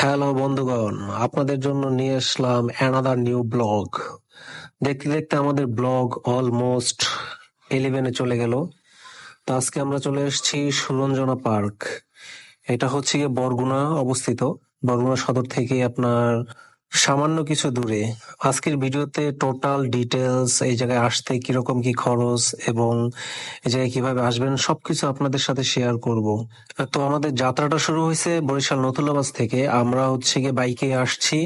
Hello বন্ধুগণ, আপনাদের জন্য নিয়ে আসলাম অ্যানাদার নিউ ব্লগ দেখতে দেখতে আমাদের ব্লগ অলমোস্ট ইলেভেনে চলে গেল। তো আজকে আমরা চলে এসেছি সুরঞ্জনা পার্ক। এটা হচ্ছে গিয়ে বরগুনা অবস্থিত। বরগুনা সদর থেকে আপনার সামান্য কিছু দূরে, আজকের ভিডিওতে টোটাল ডিটেলস এই জায়গায় আসতে কীরকম কি খরচ এবং এই জায়গায় কীভাবে আসবেন, সবকিছু আপনাদের সাথে শেয়ার করব। তো আমাদের যাত্রাটা শুরু হয়েছে বরিশাল নতুলাবাস থেকে। আমরা হচ্ছে গিয়ে বাইকে আসছি।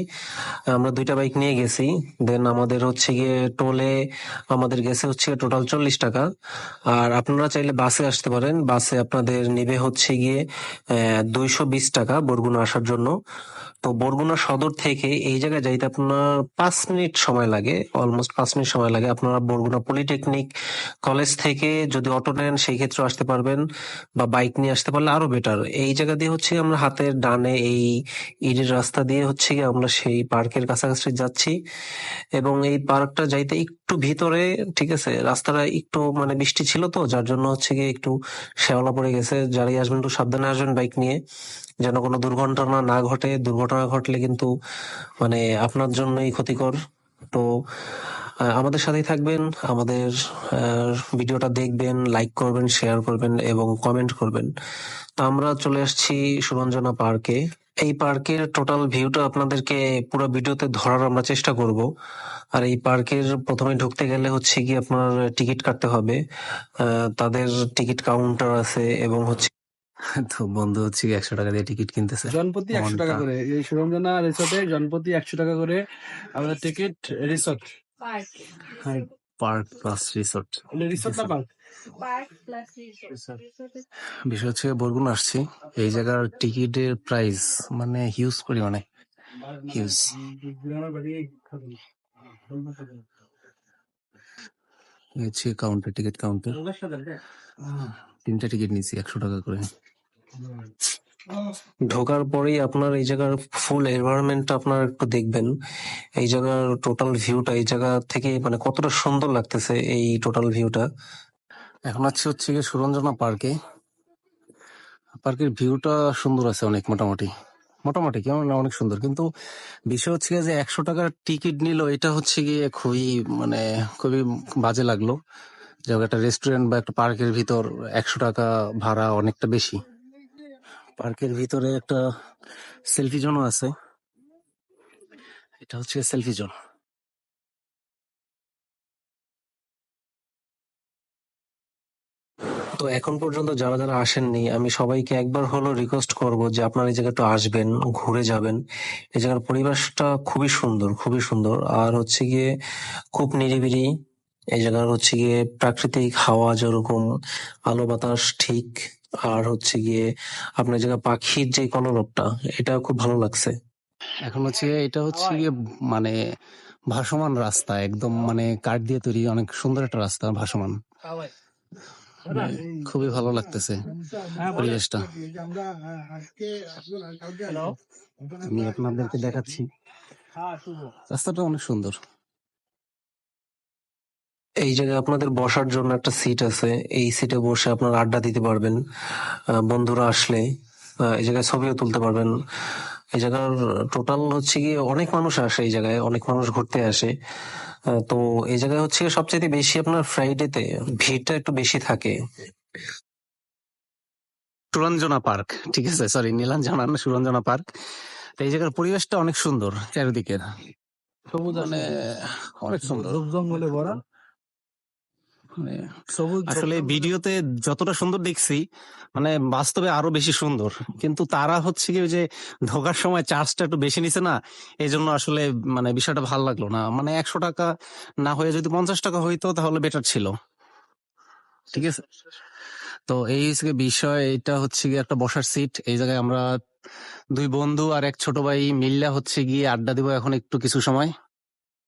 আমরা দুইটা বাইক নিয়ে গেছি। দেন আমাদের হচ্ছে গিয়ে টোলে আমাদের গেছে হচ্ছে গিয়ে টোটাল চল্লিশ টাকা। আর আপনারা চাইলে বাসে আসতে পারেন। বাসে আপনাদের নেবে হচ্ছে গিয়ে দুইশো বিশ টাকা বরগুনা আসার জন্য। তো বরগুনা সদর থেকে এই জায়গায় যাইতে আপনার পাঁচ মিনিট সময় লাগে অলমোস্ট পাঁচ মিনিট সময় লাগে। আপনারা বরগুনা পলিটেকনিক কলেজ থেকে যদি অটো নেন, সেই ক্ষেত্রে আসতে পারবেন বা বাইক নিয়ে আসতে পারলে আরও বেটার এই জায়গা দিয়ে হচ্ছে আমরা হাতের ডানে এই ইটের রাস্তা দিয়ে হচ্ছে গিয়ে আমরা সেই পার্কের কাছাকাছি যাচ্ছি এবং এই পার্কটা যাইতে একটু ভিতরে, ঠিক আছে? রাস্তাটা একটু মানে বৃষ্টি ছিল তো, যার জন্য হচ্ছে গিয়ে একটু শ্যাওলা পড়ে গেছে। যারাই আসবেন একটু সাবধানে আসবেন বাইক নিয়ে। যেন কোনো দুর্ঘটনা না ঘটে, দুর্ঘটনা ঘটলে কিন্তু মানে আপনার জন্যই ক্ষতিকর। তো আমাদের সাথেই থাকবেন, আমাদের ভিডিওটা দেখবেন লাইক করবেন শেয়ার করবেন এবং কমেন্ট করবেন। তো আমরা চলে আসছি সুরঞ্জনা পার্কে এই পার্কের টোটাল ভিউটা আপনাদেরকে পুরো ভিডিওতে ধরার আমরা চেষ্টা করব। আর এই পার্কের প্রথমে ঢুকতে গেলে হচ্ছে কি আপনার টিকিট কাটতে হবে। তাদের টিকিট কাউন্টার আছে এবং হচ্ছে তো বন্ধু হচ্ছে একশো টাকা দিয়ে টিকিট কিনতেছে। জনপ্রতি একশো টাকা করে। এই সুরঞ্জনা রিসোর্টে জনপ্রতি একশো টাকা করে আমাদের ticket resort. Park. Plus resort. Resort না পার্ক? Park plus resort. বিষয় হচ্ছে বরগুনা আসছি। এই জায়গার টিকিটের প্রাইস মানে হিউজ পরিমাণে। হিউজ। হচ্ছে কাউন্টার টিকিট কাউন্টার। তিনটা টিকিট নিয়েছি একশো টাকা করে। ঢোকার পরেই আপনার এই জায়গার ফুল এনভায়রনমেন্টটা আপনার একটু দেখবেন। এই জায়গার টোটাল ভিউটা এই জায়গা থেকে মানে কতটা সুন্দর লাগতেছে এই টোটাল ভিউটা এখন আছে হচ্ছে গিয়ে সুরঞ্জনা পার্কে। পার্কের ভিউটা সুন্দর আছে অনেক, মোটামুটি। মোটামুটি, কেমন না, অনেক সুন্দর। কিন্তু বিষয় হচ্ছে যে একশো টাকার টিকিট নিল, এটা হচ্ছে গিয়ে খুবই মানে খুবই বাজে লাগল। যে একটা রেস্টুরেন্ট বা একটা পার্কের ভিতর একশো টাকা ভাড়া অনেকটা বেশি। পার্কের ভিতরে একটা সেলফি জোনও আছে। এটা হচ্ছে সেলফি জোন। তো এখন পর্যন্ত যারা যারা আসেননি, আমি সবাইকে একবার হলো রিকোয়েস্ট করব যে আপনারা এই জায়গাটা আসবেন, ঘুরে যাবেন। এই জায়গার পরিবেশটা খুবই সুন্দর খুবই সুন্দর। আর হচ্ছে গিয়ে খুব নিরিবিলি। এই জায়গার হচ্ছে গিয়ে প্রাকৃতিক হাওয়া যেরকম, আলো বাতাস ঠিক। আর হচ্ছে গিয়ে আপনার জায়গা পাখির যে কলরবটা, এটা খুব ভালো লাগছে। এখন হচ্ছে এটা হচ্ছে গিয়ে মানে ভাসমান রাস্তা, একদম মানে কাঠ দিয়ে তৈরি অনেক সুন্দর একটা রাস্তা, ভাসমান। মানে খুবই ভালো লাগতেছে পরিবেশটা। আমি আপনাদেরকে দেখাচ্ছি। রাস্তাটা অনেক সুন্দর। এই জায়গায় আপনাদের বসার জন্য একটা সিট আছে। এই সিটে বসে আপনারা আড্ডা দিতে পারবেন। বন্ধুরা আসলে এই জায়গায় ছবিও তুলতে পারবেন। এই জায়গার টোটাল হচ্ছে গিয়ে অনেক মানুষ আসে এই জায়গায় অনেক মানুষ ঘুরতে আসে। তো এই জায়গায় হচ্ছে সবচেয়ে বেশি আপনার ফ্রাইডেতে ভিড়টা একটু বেশি থাকে। সুরঞ্জনা পার্ক ঠিক আছে? সরি নীলাঞ্জনা না সুরঞ্জনা পার্ক। এই জায়গার পরিবেশটা অনেক সুন্দর চারিদিকের। সবুজ মানে অনেক সুন্দর। জঙ্গলে ভরা। আসলে ভিডিওতে যতটা সুন্দর দেখছি মানে বাস্তবে আরও বেশি সুন্দর। কিন্তু তারা হচ্ছে কি যে ঢোকার সময় চার্জটা একটু বেশি নিছে না এই জন্য আসলে মানে বিষয়টা ভালো লাগল না। মানে একশো টাকা না হয়ে যদি পঞ্চাশ টাকা হইতো তাহলে বেটার ছিল। ঠিক আছে? তো এই হচ্ছে বিষয় এটা হচ্ছে গিয়ে একটা বসার সিট এই জায়গায় আমরা দুই বন্ধু আর এক ছোট ভাই মিল্লা হচ্ছে গিয়ে আড্ডা দিব এখন একটু কিছু সময়।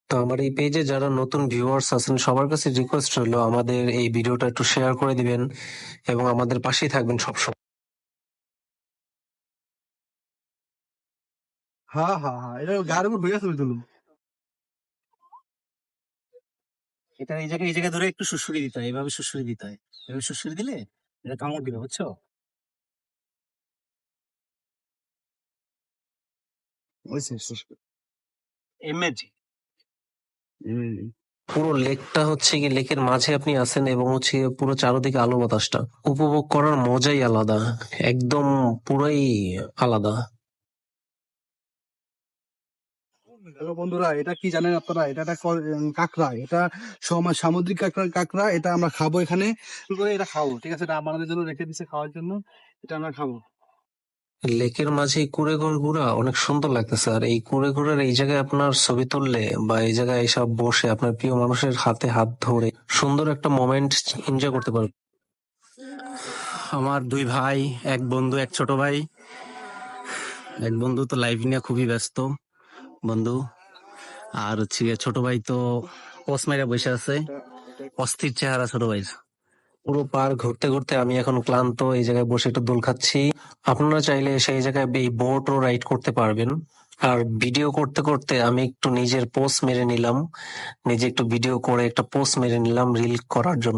তো আমার এই পেজে যারা নতুন ভিউয়ার্স আছেন সবার কাছে রিকোয়েস্ট রইল আমাদের এই ভিডিওটা একটু শেয়ার করে দিবেন এবং আমাদের পাশেই থাকবেন সবসময় হ্যাঁ হ্যাঁ হ্যাঁ এটা গাড়ির উপর ভুইয়া ছবি তুলুন এটা এই জায়গায় এই জায়গায় ধরে একটু সুসুরি দিতে হয় এভাবে সুসুরি দিতে হয়। এভাবে সুসুরি দিলে এটা কামড় দিবে বুঝছ? ওই এমএজি পুরো লেকটা হচ্ছে কি লেকের মাঝে আপনি আছেন এবং হচ্ছে পুরো চারদিকে আলো বাতাসটা। উপভোগ করার মজাই আলাদা একদম পুরাই আলাদা। হ্যালো বন্ধুরা এটা কি জানেন আপনারা? এটা একটা কাঁকড়া। এটা সমা- সামুদ্রিক কাঁকড়া কাঁকড়া এটা আমরা খাব এখানে। এটা খাব ঠিক আছে? এটা আমাদের জন্য রেখে দিচ্ছে খাওয়ার জন্য। এটা আমরা খাব। লেকের মাঝে এই কুড়ে ঘর ঘুরা অনেক সুন্দর লাগতেছে। আর এই কুড়ে ঘুরের এই জায়গায় আপনার ছবি তুললে বা এই জায়গায় এসব বসে আপনার প্রিয় মানুষের হাতে হাত ধরে সুন্দর একটা মোমেন্ট এনজয় করতে পারবেন। আমার দুই ভাই, এক বন্ধু, এক ছোট ভাই। এক বন্ধু তো লাইফ নিয়ে খুবই ব্যস্ত বন্ধু। আর হচ্ছে ছোট ভাই তো মেরে বসে আছে। অস্থির চেহারা ছোট ভাই পুরো পার্ক ঘুরতে ঘুরতে আমি এখন ক্লান্ত, এই জায়গায় বসে একটু দোল খাচ্ছি। আপনারা চাইলে সেই জায়গায় এই ও রাইড করতে পারবেন। আর ভিডিও করতে করতে আমি একটু নিজের পোস্ট মেরে নিলাম। নিজে একটু ভিডিও করে একটা পোস্ট মেরে নিলাম রিল করার জন্য।